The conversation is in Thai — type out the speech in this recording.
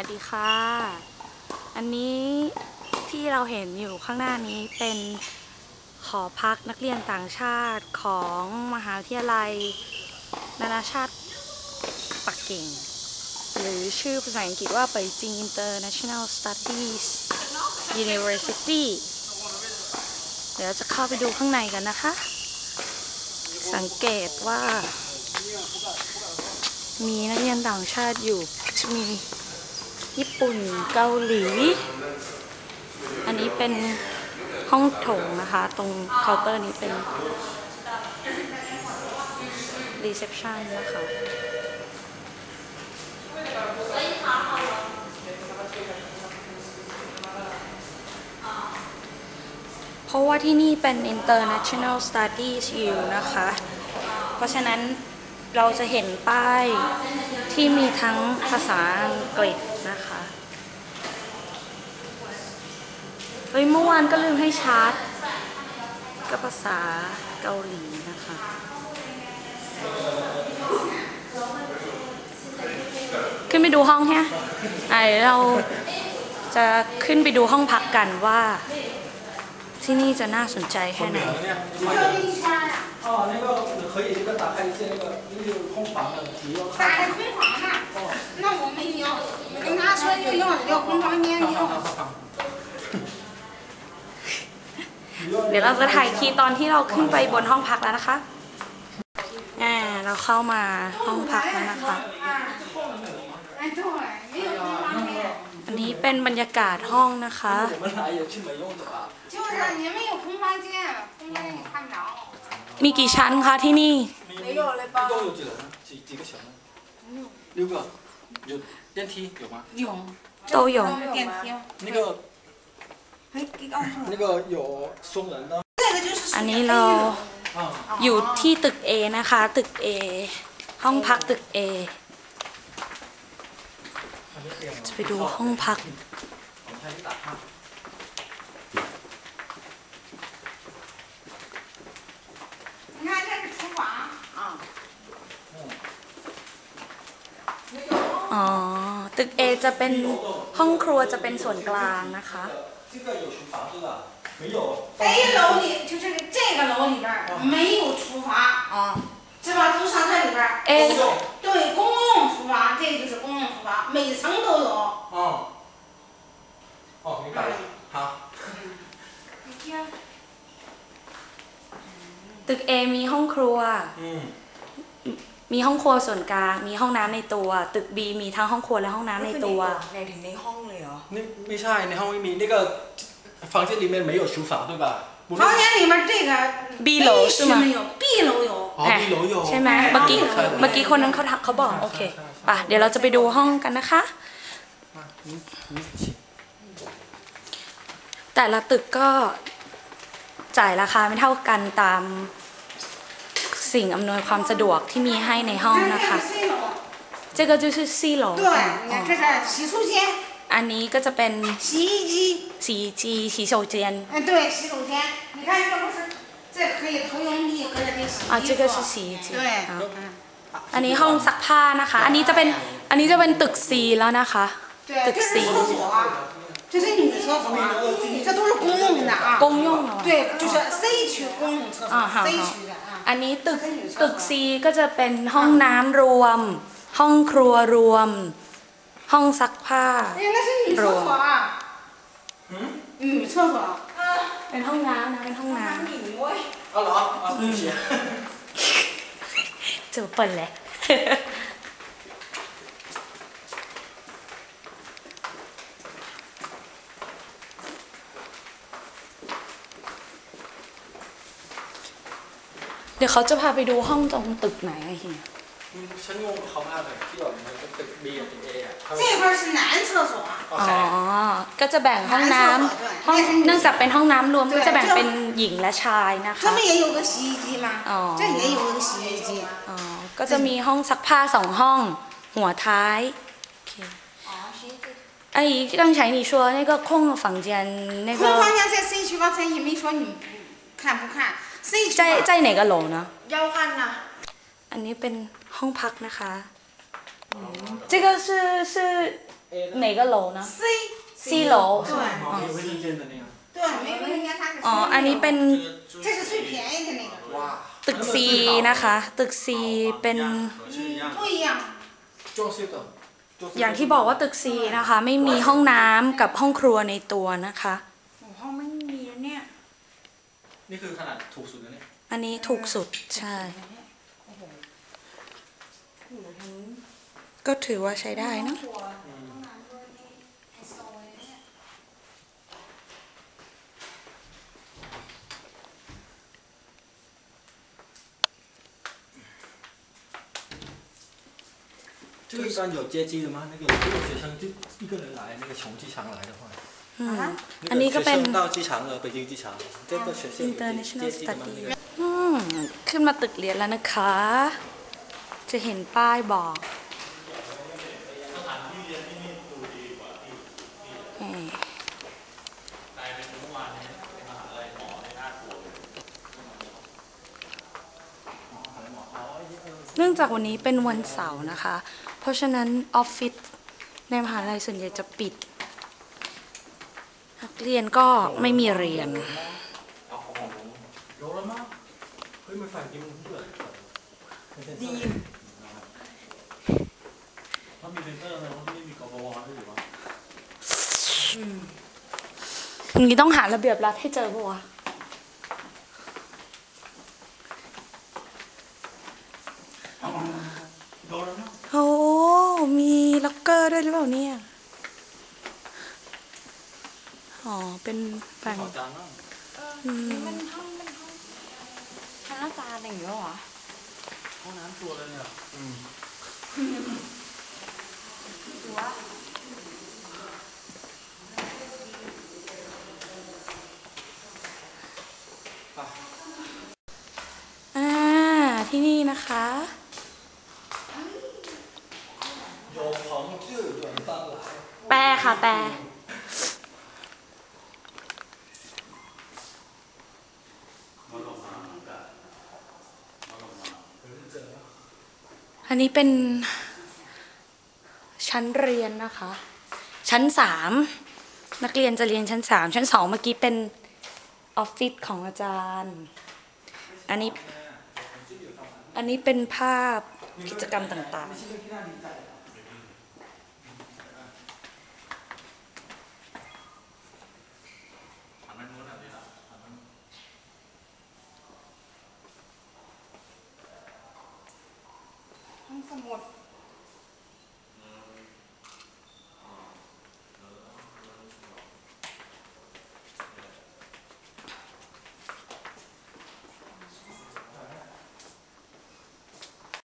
วัสดีค่ะ อันนี้ที่เราเห็นอยู่ข้างหน้านี้เป็นหอพักนักเรียนต่างชาติของมหาวิทยาลัย นานาชาติปักกิ่ง หรือชื่อภาษาอังกฤษว่าไปจิง International Studies University เดี๋ยวจะเข้าไปดูข้างในกันนะคะ สังเกตว่า มีนักเรียนต่างชาติอยู่จะมี ญี่ปุ่นเกาหลี อันนี้เป็นห้องโถงนะคะ ตรงเคาน์เตอร์นี้เป็นรีเซพชันนะคะเพราะว่าที่นี่เป็น international studies U นะคะ เพราะฉะนั้นเราจะเห็นป้ายที่มีทั้งภาษาอังกฤษ นะคะ เฮ้ยเมื่อวานก็ลืมให้ชาร์จก็ภาษาเกาหลีนะคะ ขึ้นไปดูห้องแฮะไอะเดี๋ยวเราจะขึ้นไปดูห้องพักกันว่า ที่นี่จะน่าสนใจแค่ไหน 哦，那个可以这个打开一些那个那个空房的，你要打看。开空房呢？那我没有， ช่วยอยู่ยเดี๋ยวเราจะถ่ายคีตอนที่เราขึ้นไปบนห้องพักแล้วนะคะอ่าเราเข้ามาห้องพักแล้วนะคะ อันนี้เป็นบรรยากาศห้องนะคะ มีกี่ชั้นคะที่นี่ 没有了吧一共有几人呢？几几个小呢？六个。有电梯有吗？有。 โตโยง 电梯。那个哎，给告诉我。那个有双人的。这个就是。 อันนี้เรา 啊。 อยู่ที่ตึก A นะคะ ตึก A ห้องพักตึก A จะไปดูห้องพัก 我们开始打开。你看这是厨房啊。 อ๋อ ตึก A จะเป็นห้องครัวจะเป็นส่วนกลางนะคะ 这个有厨房是吧？没有。 A 楼里就是这个楼里边儿没有厨房啊，是吧？都上这里边儿。 A 对，公用厨房，这个就是公用厨房，每层都有。哦。哦，明白了。好。 ตึก A มีห้องครัว 嗯。 มี ห้องครัวส่วนกลาง มีห้องน้ำในตัว ตึก B มีทั้งห้องครัวและห้องน้ำในตัว ในถึงในห้องเลยเหรอ 那没ใช่ในห้องไม่มี那个房间里面没有厨房对吧？不是房间里面这个 B 楼是吗没有，B 楼有。哦 B 楼有 ใช่ไหมเมื่อกี้ ใช่ เมื่อกี้คนนั้นเขาทักเขาบอก โอเคป่ะ เดี๋ยวเราจะไปดูห้องกันนะคะ 啊你你请 แต่ละตึกก็จ่ายราคาไม่เท่ากันตาม สิ่งอำนวยความสะดวกที่มีให้ในห้อง 看 นะ 这 คะ 个 C 楼。这个就是四楼对，你看这是洗漱间、 อันนี้ก็จะเป็น 洗衣机，สีจีสีโฉเจียน 嗯，对，洗手间。你看这不是，这可以投影仪搁这里洗衣服。啊这个是洗衣机对，好嗯。 อันนี้ห้องซักผ้านะคะ อันนี้จะเป็นอันนี้จะเป็นตึก C แล้วนะคะ 对，这这是 C 厕所啊，这是女厕所啊，这都是公用的啊。 公用的对，就是 C 区公用厕所啊好，C 好区的啊。 อันนี้ตึกตึก C ก็จะเป็นห้องน้ำรวม ห้องครัวรวม ห้องซักผ้า 哎，那是女厕所啊。嗯女厕所。 เป็นห้องน้ำนะเป็นห้องน้ หญิงเว้ย 好了啊啊对不起 ำเจอเปิดเลย เดี๋ยวเขาจะพาไปดูห้องตรงตึกไหนอะเฮีย 嗯ฉันงงเขามากเลยที่แบบมันเป็นตึก B กับตึก A อ่ะเขา 这边是男厕所。 โอ อ๋ เค อ ก็จะแบ่งห้องน้ำห้องเนื่องจากเป็นห้องน้ำรวมก็จะแบ่งเป็นหญิงและชายนะคะ 这不也有个洗衣机吗？哦这也有个洗衣机。 อ๋อ ก็จะมีห้องซักผ้าสองห้อง หัวท้ายโอเค 哦，洗衣机。阿姨，刚才你说那个空房间，那空房个间在 C 区，刚才也没说你 看不看？C 区在吧在哪个楼呢？要看呐。 อันนี้เป็นห้องพักนะคะ 这个是是 A 的。哪个楼呢 C C 楼对哦，有卫生间的那个。对，没卫生间它是 อ๋อ อันนี้เป็น 这是最便宜的那个，哇。 ตึก C นะคะ ตึก C เป็น 不一样。装修的。装修的 อย่างที่บอกว่าตึก C นะคะ ไม่มีห้องน้ำกับห้องครัวในตัวนะคะ นี่คือขนาดถูกสุดแล้วเนี่ย อันนี้ถูกสุดใช่ ก็ถือว่าใช้ได้เนอะ 这个一般有接机的吗？那个如果学生就一个人来，那个从机场来的话， อืม 那 อันนี้ก็ 学 เป็น 生到机场了，北京机场，这个学校有接 international 接机的吗？那 study 个 อืมขึ้นมาตึกเรียนแล้วนะคะ จะเห็นป้ายบอกเอ่อเนื่องจากวันนี้เป็นวันเสาร์นะคะ เพราะฉะนั้นออฟฟิศในมหาลัยส่วนใหญ่จะปิด นัก เรียนก็ไม่มีเรียน ดีมอย่างนี้ต้องหาระเบียบรัฐให้เจอปะวโอ้มีล็อกเกอร์ด้วยหรือเปล่าเนี่ย เป็นฝั่ง เออมันห้องมันห้องพนักงานอะไรอย่างเงี้ยเหรอห้องน้ำตัวเลยเนี่ยอืมหัวอ่าที่นี่นะคะแปรค่ะแปร อันนี้เป็นชั้นเรียนนะคะ ชั้นสามนักเรียนจะเรียนชั้นสามชั้นสองเมื่อกี้เป็นออฟฟิศของอาจารย์ อันนี้ อันนี้เป็นภาพกิจกรรมต่างๆ ทั้งสมุด